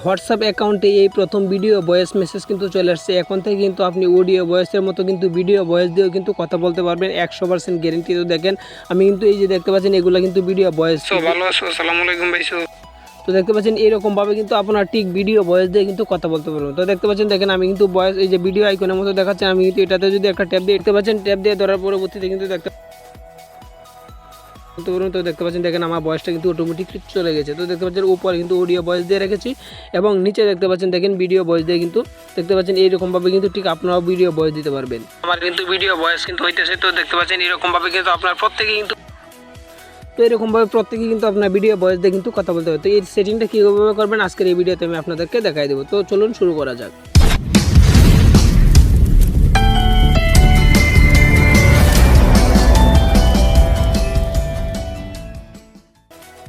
WhatsApp অ্যাকাউন্টে এই প্রথম ভিডিও ভয়েস মেসেজ কিন্তু চলে আসছে। এখন থেকে কিন্তু আপনি অডিও ভয়েসের মতো কিন্তু ভিডিও ভয়েস দিয়েও কিন্তু কথা বলতে পারবেন একশো পার্সেন্ট গ্যারেন্টি তো দেখেন। আমি কিন্তু এই যে দেখতে পাচ্ছেন এগুলো কিন্তু ভিডিও ভয়েস ভালো আছো? আসসালামু আলাইকুম ভাইসো তো দেখতে পাচ্ছেন এরকমভাবে কিন্তু আপনার ঠিক ভিডিও ভয়েস দিয়ে কিন্তু কথা বলতে পারবেন। তো দেখতে পাচ্ছেন দেখেন আমি কিন্তু ভয়েস এই যে ভিডিও আইকনের মতো দেখাচ্ছে আমি কিন্তু এটাতে যদি একটা ট্যাপ দিয়ে দেখতে পাচ্ছেন ট্যাপ দিয়ে ধরার পরবর্তীতে কিন্তু দেখতে পারবেন তো দেখতে পাচ্ছেন দেখেন আমার বয়সটা কিন্তু অটোমেটিকলি চলে গেছে। তো দেখতে পাচ্ছেন উপরে কিন্তু অডিও বয়স দিয়ে রেখেছি এবং নিচে দেখতে পাচ্ছেন দেখেন ভিডিও বয়স দিয়ে কিন্তু দেখতে পাচ্ছেন এইরকমভাবে কিন্তু ঠিক আপনারাও ভিডিও বয়স দিতে পারবেন। আমার কিন্তু ভিডিও বয়স কিন্তু হইতেছে তো দেখতে পাচ্ছেন এরকমভাবে কিন্তু আপনার প্রত্যেকে কিন্তু তো এরকমভাবে প্রত্যেকে কিন্তু আপনার ভিডিও ভয়েস দিয়ে কিন্তু কথা বলতে হবে। তো এই সেটিংটা কীভাবে করবেন আজকের এই ভিডিওতে আমি আপনাদেরকে দেখাই দেবো। তো চলুন শুরু করা যাক।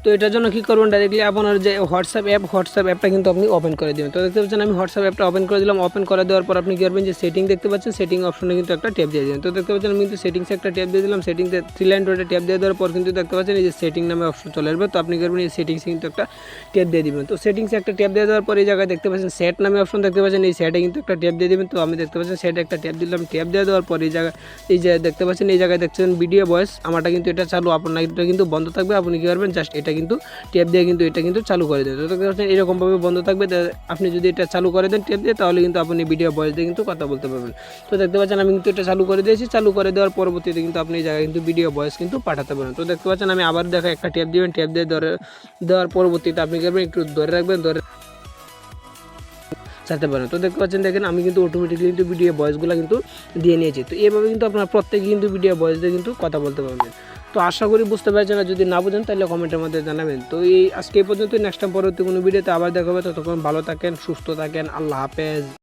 তো এটার জন্য কী করবেন? ডাইরেক্টলি আপনার যে হোয়াটসঅ্যাপ অ্যাপ হোয়াটসঅ্যাপ অ্যাপটা কিন্তু আপনি ওপেন করে দেবেন। তো দেখতে পাচ্ছেন আমি হোয়াটসঅ্যাপ অ্যাপটা ওপেন করে দিলাম। ওপেন করে দেওয়ার পর আপনি কী করবেন? যে সেটিং দেখতে পাচ্ছেন সেটিং অপশনে কিন্তু একটা ট্যাপ দিয়ে দেবেন। তো দেখতে পাচ্ছেন আমি কিন্তু সেটিংসে একটা ট্যাপ দিয়ে দিলাম। সেটিংসে থ্রি লাইন রোডে ট্যাপ দিয়ে দেওয়ার পর কিন্তু দেখতে পাচ্ছেন এই যে সেটিং নামে অপশন চলে আসবে। তো আপনি করবেন? এই সেটিংসে কিন্তু একটা ট্যাপ দিয়ে দিবেন। তো সেটিংসে একটা ট্যাপ দিয়ে দেওয়ার পর এই জায়গায় দেখতে পাচ্ছেন সেট নামে অপশন দেখতে পাচ্ছেন। এই সেটে কিন্তু একটা ট্যাপ দিয়ে দিবেন। তো আমি দেখতে পাচ্ছেন সেটে একটা ট্যাপ দিলাম। ট্যাপ দিয়ে দেওয়ার পর এই জায়গায় এই যে দেখতে পাচ্ছেন, এই জায়গায় দেখছেন ভিডিও ভয়েস আমারটা কিন্তু এটা চালু, আপনার কিন্তু বন্ধ থাকবে। আপনি কী করবেন? জাস্ট এটা কিন্তু ট্যাপ দিয়ে কিন্তু এটা কিন্তু চালু করে তো দেখতে এরকমভাবে বন্ধ থাকবে আপনি যদি এটা চালু করে দেন ট্যাপ দিয়ে, তাহলে কিন্তু আপনি ভিডিও ভয়েস দিয়ে কিন্তু কথা বলতে পারবেন। তো দেখতে পাচ্ছেন আমি কিন্তু এটা চালু করে দিয়েছি। চালু করে দেওয়ার পরবর্তীতে কিন্তু আপনি এই জায়গায় কিন্তু ভিডিও ভয়েস কিন্তু পাঠাতে পারেন। তো দেখতে পাচ্ছেন আমি আবার দেখা একটা ট্যাপ দিবেন। ট্যাপ দিয়ে ধরে, দেওয়ার পরবর্তীতে আপনি করবেন? একটু ধরে রাখবেন, ধরে ছাড়তে পারেন। তো দেখতে পাচ্ছেন, দেখেন আমি কিন্তু অটোমেটিকলি কিন্তু ভিডিও ভয়েসগুলো কিন্তু দিয়ে নিয়েছি। তো এইভাবে কিন্তু আপনার প্রত্যেকে কিন্তু ভিডিও ভয়েস দিয়ে কিন্তু কথা বলতে পারবেন। তো আশা করি বুঝতে পারছেন, আর যদি না বুঝেন তাহলে কমেন্টের মধ্যে জানাবেন। তো এই আজকে এই পর্যন্ত নেক্সট টাইম পরবর্তী কোনো ভিডিওতে আবার দেখা হবে, ততক্ষণ ভালো থাকেন, সুস্থ থাকেন, আল্লাহ হাফেজ।